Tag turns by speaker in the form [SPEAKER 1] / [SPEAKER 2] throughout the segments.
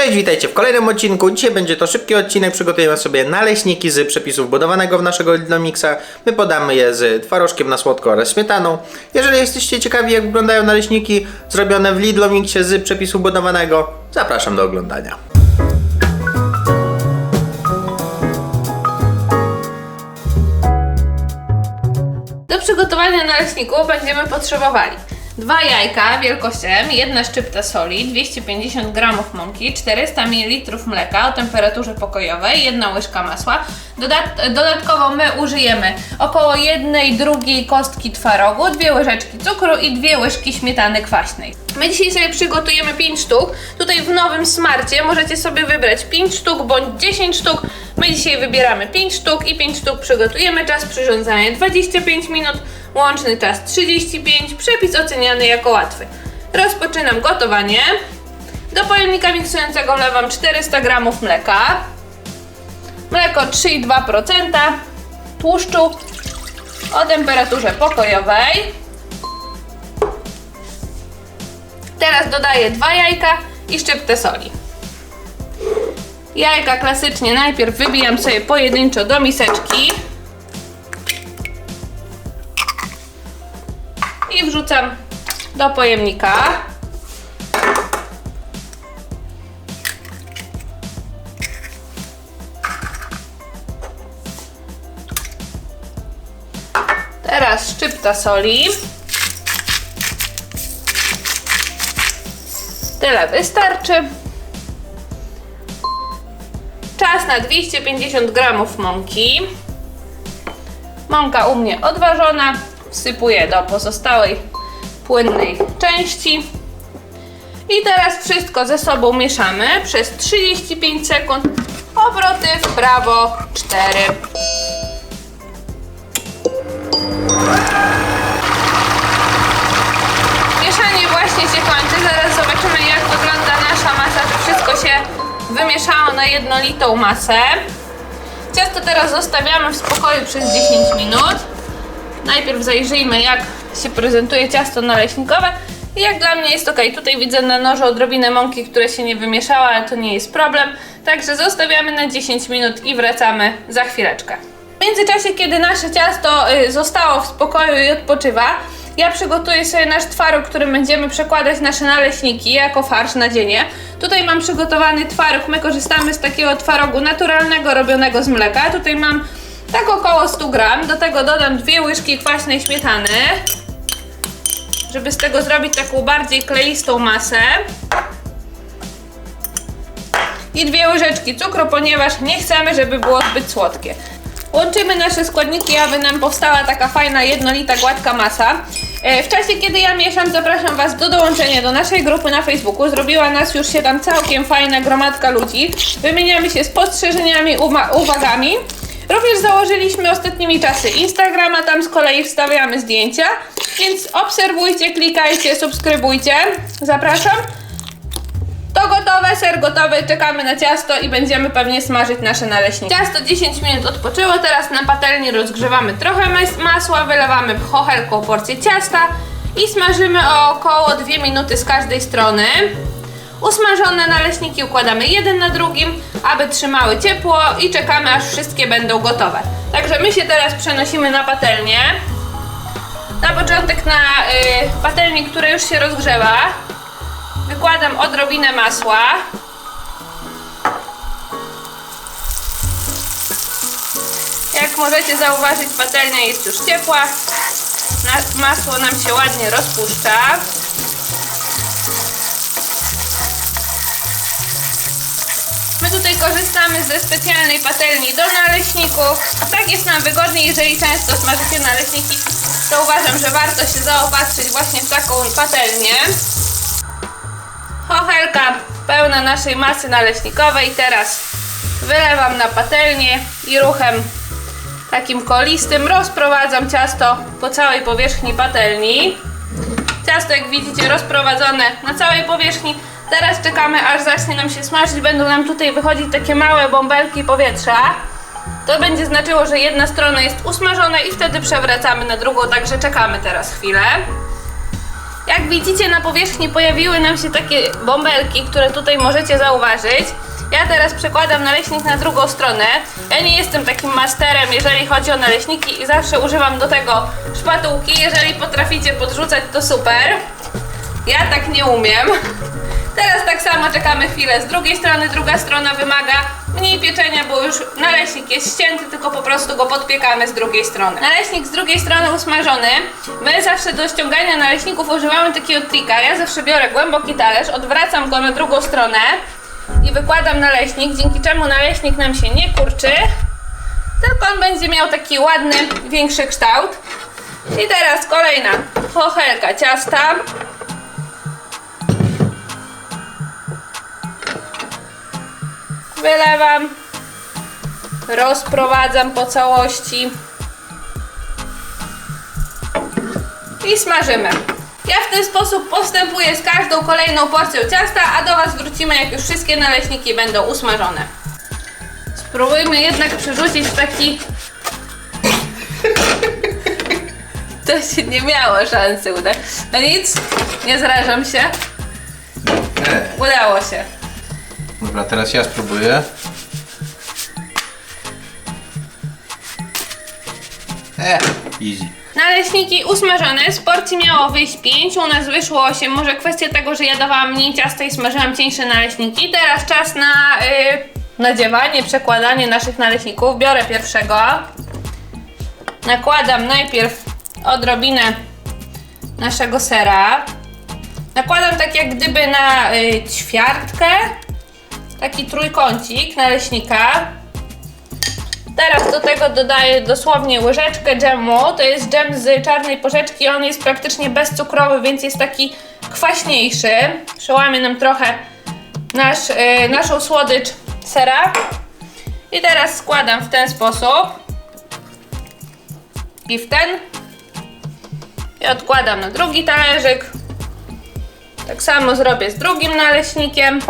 [SPEAKER 1] Cześć, witajcie w kolejnym odcinku. Dzisiaj będzie to szybki odcinek. Przygotujemy sobie naleśniki z przepisów budowanego w naszego Lidlomixa. My podamy je z twarożkiem na słodko oraz śmietaną. Jeżeli jesteście ciekawi jak wyglądają naleśniki zrobione w Lidlomixie z przepisu budowanego, zapraszam do oglądania.
[SPEAKER 2] Do przygotowania naleśników będziemy potrzebowali dwa jajka wielkość M, jedna szczypta soli, 250 g mąki, 400 ml mleka o temperaturze pokojowej, jedna łyżka masła. Dodat dodatkowo my użyjemy około jednej drugiej kostki twarogu, dwie łyżeczki cukru i dwie łyżki śmietany kwaśnej. My dzisiaj sobie przygotujemy 5 sztuk. Tutaj w nowym smarcie możecie sobie wybrać 5 sztuk bądź 10 sztuk. My dzisiaj wybieramy 5 sztuk i 5 sztuk przygotujemy. Czas przyrządzania 25 minut, łączny czas 35, przepis oceniany jako łatwy. Rozpoczynam gotowanie. Do pojemnika miksującego wlewam 400 g mleka, mleko 3,2%, tłuszczu o temperaturze pokojowej. Teraz dodaję dwa jajka i szczyptę soli. Jajka klasycznie najpierw wybijam sobie pojedynczo do miseczki. I wrzucam do pojemnika. Teraz szczypta soli. Tyle wystarczy. Czas na 250 g mąki. Mąka u mnie odważona. Wsypuję do pozostałej płynnej części. I teraz wszystko ze sobą mieszamy przez 35 sekund. Obroty w prawo 4. Mieszanie właśnie się kończy. Zaraz zobaczymy jak wygląda nasza masa, że wszystko się wymieszało na jednolitą masę. Ciasto teraz zostawiamy w spokoju przez 10 minut. Najpierw zajrzyjmy jak się prezentuje ciasto naleśnikowe. I jak dla mnie jest ok. Tutaj widzę na nożu odrobinę mąki, które się nie wymieszały, ale to nie jest problem. Także zostawiamy na 10 minut i wracamy za chwileczkę. W międzyczasie, kiedy nasze ciasto y, zostało w spokoju i odpoczywa, ja przygotuję sobie nasz twaróg, którym będziemy przekładać nasze naleśniki jako farsz na dzienie. Tutaj mam przygotowany twaróg. My korzystamy z takiego twarogu naturalnego, robionego z mleka. Tutaj mam tak około 100 gram. Do tego dodam dwie łyżki kwaśnej śmietany, żeby z tego zrobić taką bardziej kleistą masę. I dwie łyżeczki cukru, ponieważ nie chcemy, żeby było zbyt słodkie. Łączymy nasze składniki, aby nam powstała taka fajna, jednolita, gładka masa. E, W czasie, kiedy ja mieszam, zapraszam Was do dołączenia do naszej grupy na Facebooku. Zrobiła nas już się tam całkiem fajna gromadka ludzi. Wymieniamy się spostrzeżeniami, uwagami. Również założyliśmy ostatnimi czasy Instagrama, tam z kolei wstawiamy zdjęcia. Więc obserwujcie, klikajcie, subskrybujcie. Zapraszam. To gotowe, ser gotowy, czekamy na ciasto i będziemy pewnie smażyć nasze naleśniki. Ciasto 10 minut odpoczęło, teraz na patelni rozgrzewamy trochę mas- masła, wylewamy chochelką porcję ciasta i smażymy o około 2 minuty z każdej strony. Usmażone naleśniki układamy jeden na drugim, aby trzymały ciepło i czekamy aż wszystkie będą gotowe. Także my się teraz przenosimy na patelnię. Na początek na y, patelni, która już się rozgrzewa, Wykładam odrobinę masła. Jak możecie zauważyć, patelnia jest już ciepła. Masło nam się ładnie rozpuszcza. Tutaj korzystamy ze specjalnej patelni do naleśników. Tak jest nam wygodniej, jeżeli często smażycie naleśniki, to uważam, że warto się zaopatrzyć właśnie w taką patelnię. Chochelka pełna naszej masy naleśnikowej. Teraz wylewam na patelnię i ruchem takim kolistym rozprowadzam ciasto po całej powierzchni patelni. Ciasto, jak widzicie, rozprowadzone na całej powierzchni. Teraz czekamy, aż zacznie nam się smażyć. Będą nam tutaj wychodzić takie małe bąbelki powietrza. To będzie znaczyło, że jedna strona jest usmażona i wtedy przewracamy na drugą, także czekamy teraz chwilę. Jak widzicie na powierzchni pojawiły nam się takie bąbelki, które tutaj możecie zauważyć. Ja teraz przekładam naleśnik na drugą stronę. Ja nie jestem takim masterem, jeżeli chodzi o naleśniki i zawsze używam do tego szpatułki. Jeżeli potraficie podrzucać, to super. Ja tak nie umiem. Teraz tak samo czekamy chwilę z drugiej strony, druga strona wymaga mniej pieczenia, bo już naleśnik jest ścięty, tylko po prostu go podpiekamy z drugiej strony. Naleśnik z drugiej strony usmażony. My zawsze do ściągania naleśników używamy takiego trika. Ja zawsze biorę głęboki talerz, odwracam go na drugą stronę i wykładam naleśnik, dzięki czemu naleśnik nam się nie kurczy, tylko on będzie miał taki ładny, większy kształt. I teraz kolejna chochelka ciasta. Wylewam, rozprowadzam po całości i smażymy. Ja w ten sposób postępuję z każdą kolejną porcją ciasta, a do Was wrócimy jak już wszystkie naleśniki będą usmażone. Spróbujmy jednak przerzucić w taki... To się nie miało szansy udać. No nic, nie zrażam się. Udało się.
[SPEAKER 1] Dobra, teraz ja spróbuję. E, easy.
[SPEAKER 2] Naleśniki usmażone, z porcji miało wyjść 5, u nas wyszło 8. Może kwestia tego, że ja dawałam mniej ciasta i smażyłam cieńsze naleśniki. Teraz czas na y, nadziewanie, przekładanie naszych naleśników. Biorę pierwszego. Nakładam najpierw odrobinę naszego sera. Nakładam tak jak gdyby na y, ćwiartkę. Taki trójkącik naleśnika. Teraz do tego dodaję dosłownie łyżeczkę dżemu. To jest dżem z czarnej porzeczki. On jest praktycznie bezcukrowy, więc jest taki kwaśniejszy. Przełamię nam trochę nasz, y, naszą słodycz sera. I teraz składam w ten sposób. I w ten. I odkładam na drugi talerzyk. Tak samo zrobię z drugim naleśnikiem.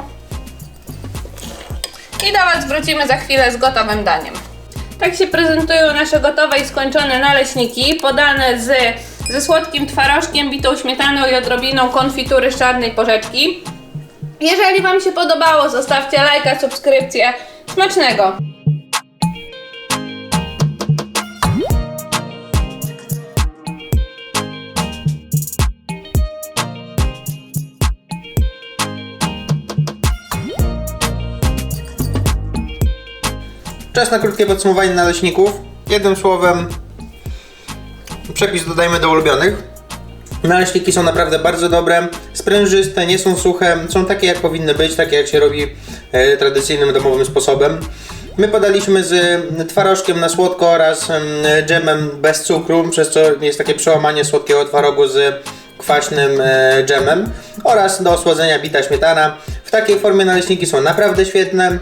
[SPEAKER 2] I do Was wrócimy za chwilę z gotowym daniem. Tak się prezentują nasze gotowe i skończone naleśniki, podane z, ze słodkim twarożkiem, bitą śmietaną i odrobiną konfitury z czarnej porzeczki. Jeżeli Wam się podobało, zostawcie lajka, subskrypcję. Smacznego!
[SPEAKER 1] Czas na krótkie podsumowanie naleśników. Jednym słowem, przepis dodajmy do ulubionych. Naleśniki są naprawdę bardzo dobre, sprężyste, nie są suche, są takie jak powinny być, takie jak się robi e, tradycyjnym domowym sposobem. My podaliśmy z twarożkiem na słodko oraz em, dżemem bez cukru, przez co jest takie przełamanie słodkiego twarogu z kwaśnym e, dżemem oraz do osłodzenia bita śmietana. W takiej formie naleśniki są naprawdę świetne.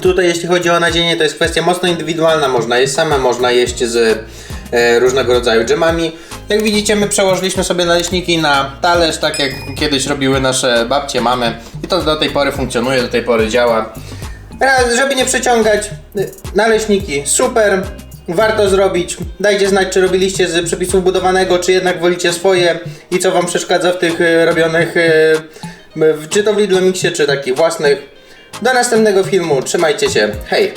[SPEAKER 1] Tutaj jeśli chodzi o nadzienie, to jest kwestia mocno indywidualna. Można jeść same, można jeść z e, różnego rodzaju dżemami. Jak widzicie, my przełożyliśmy sobie naleśniki na talerz, tak jak kiedyś robiły nasze babcie, mamy. I to do tej pory funkcjonuje, do tej pory działa. Raz, żeby nie przeciągać, y, naleśniki super, warto zrobić. Dajcie znać, czy robiliście z przepisów budowanego, czy jednak wolicie swoje i co Wam przeszkadza w tych y, robionych, y, czy to w Lidl Mixie, czy takich własnych. Do następnego filmu, trzymajcie się, hej!